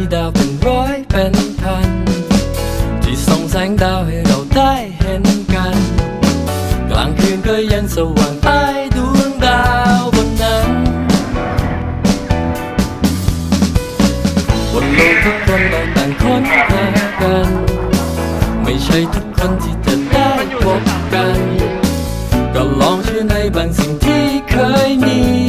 ที่ดาวเป็นร้อยเป็นพัน ที่ส่องแสงดาวให้เราได้เห็นกัน กลางคืนก็ยังสว่างใต้ดวงดาวบนนั้น บนโลกทุกคนเราต่างค้นหากัน ไม่ใช่ทุกคนที่จะได้พบกัน ก็ลองเชื่อในบางสิ่งที่เคยมี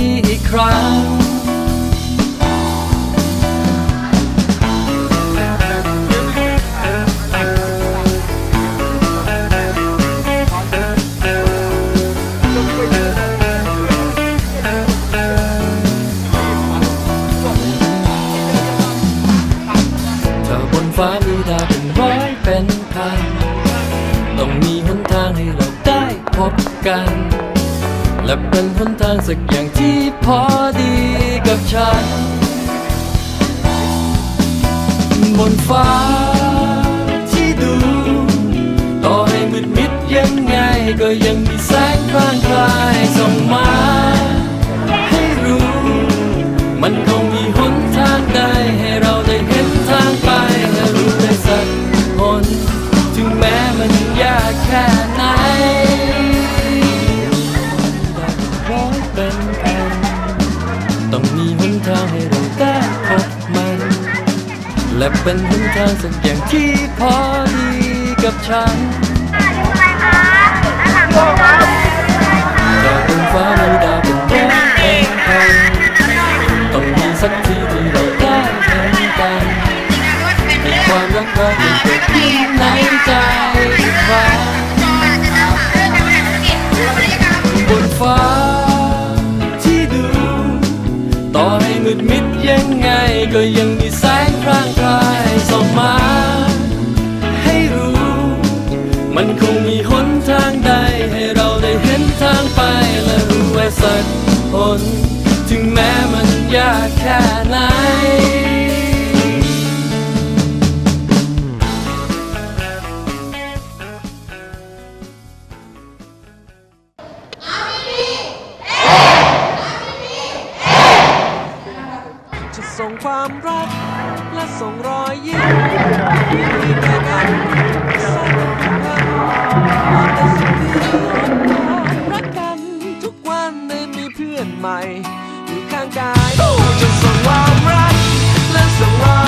ฟ้ามีดาวเป็นร้อยเป็นพันต้องมีหนทางให้เราได้พบกัน และเป็นหนทางสักอย่างที่พอดีกับฉัน บนฟ้า และเป็นหนทางสักอย่างที่พอดีกับฉันจากบนฟ้ามีดาวเป็นร้อยเป็นพันต้องมีสักทีที่เราได้เห็นกันมีความรักเราที่เกิดขึ้นในใจอีกครั้งบนฟ้าที่ดู ต่อให้มืดมิดยังไงก็ยังมี สักคนถึงแม้มันยากแค่ไหนจะส่งความรักและส่งรอยยิ้มมีแค่กัน Oh, just a wild ride, let's ride.